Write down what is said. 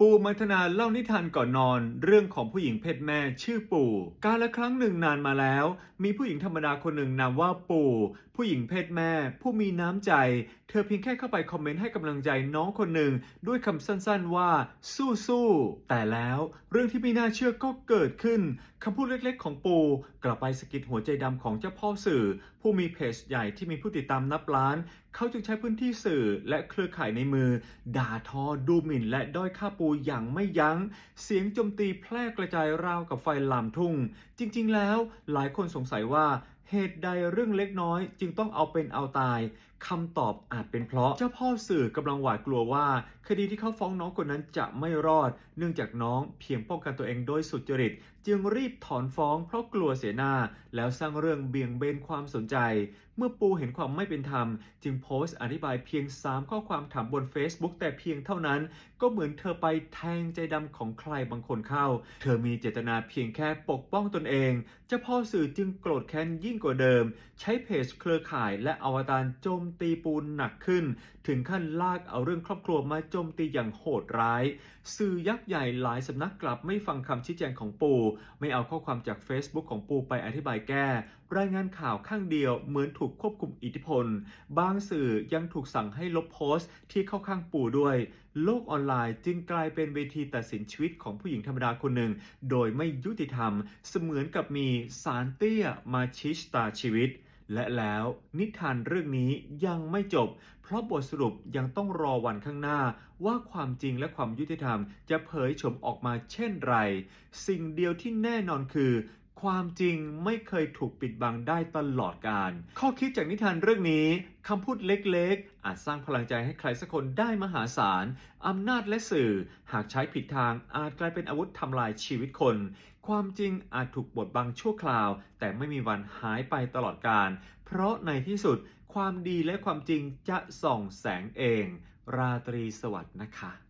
ปู่มัทนาเล่านิทานก่อนนอนเรื่องของผู้หญิงเพศแม่ชื่อปู่ กาลครั้งหนึ่งนานมาแล้ว มีผู้หญิงธรรมดาคนหนึ่งนามว่าปู่ ผู้หญิงเพศแม่ ผู้มีน้ำใจ เธอเพียงแค่เข้าไปคอมเมนต์ให้กำลังใจน้องคนหนึ่ง ด้วยคำสั้นๆว่า สู้ๆแต่แล้วเรื่องที่ไม่น่าเชื่อก็เกิดขึ้นคำพูดเล็กๆ ของปู่กลับไปสะกิดหัวใจดำของเจ้าพ่อสื่อ ผู้มีเพจใหญ่ที่มีผู้ติดตามนับล้าน เขาจึงใช้พื้นที่สื่อและเครือข่ายในมือ ด่าทอดูหมิ่น และด้อยค่าปูอย่างไม่ยัง้ง เสียงโจมตีแพร่กระจายราวกับไฟลามทุ่ง จริง ๆ แล้วหลายคนสงสัยว่าเหตุใดเรื่องเล็กน้อย จึงต้องเอาเป็นเอาตายคำตอบอาจเป็นเพราะเจ้าพ่อสื่อกำลังหวาดกลัวว่า คดีที่เขาฟ้องน้องคนนั้นจะไม่รอด เนื่องจากน้องเพียงป้องกันตัวเองโดยสุจริต จึงรีบถอนฟ้องเพราะกลัวเสียหน้า แล้วสร้างเรื่องเบี่ยงเบนความสนใจ เมื่อปูเห็นความไม่เป็นธรรม จึงโพสต์อธิบายเพียง 3 ข้อความถามบน Facebook แต่เพียงเท่านั้น ก็เหมือนเธอไปแทงใจดำของใครบางคนเข้า เธอมีเจตนาเพียงแค่ปกป้องตนเอง เจ้าพ่อสื่อจึงโกรธแค้นยิ่งกว่าเดิม ใช้เพจเครือข่ายและอวตารโจมตีปูนหนักขึ้น ถึงขั้นลากเอาเรื่องครอบครัวมาโจมตีอย่างโหดร้าย สื่อยักษ์ใหญ่หลายสำนักกลับไม่ฟังคำชี้แจงของปู ไม่เอาข้อความจาก Facebook ของปูไปอธิบายแก้ รายงานข่าวข้างเดียวเหมือนถูกควบคุมอิทธิพล บางสื่อยังถูกสั่งให้ลบโพสต์ที่เข้าข้างปูด้วย โลกออนไลน์จึงกลายเป็นเวทีตัดสินชีวิตของผู้หญิงธรรมดาคนหนึ่ง โดยไม่ยุติธรรม เสมือนกับมีสารเตี้ยมาชี้ชะตาชีวิต และแล้วนิทานเรื่องนี้ยังไม่จบ เพราะบทสรุปยังต้องรอวันข้างหน้า ว่าความจริงและความยุติธรรมจะเผยโฉมออกมาเช่นไร สิ่งเดียวที่แน่นอนคือ ความจริงไม่เคยถูกปิดบังได้ตลอดกาลข้อคิดจากนิทานเรื่องนี้คำพูดเล็กๆ อาจสร้างพลังใจให้ใครสักคนได้มหาศาล อำนาจและสื่อ หากใช้ผิดทางอาจกลายเป็นอาวุธทำลายชีวิตคน ความจริงอาจถูกบดบังชั่วคราว แต่ไม่มีวันหายไปตลอดกาลเพราะในที่สุด ความดีและความจริงจะส่องแสงเอง ราตรีสวัสดิ์นะคะ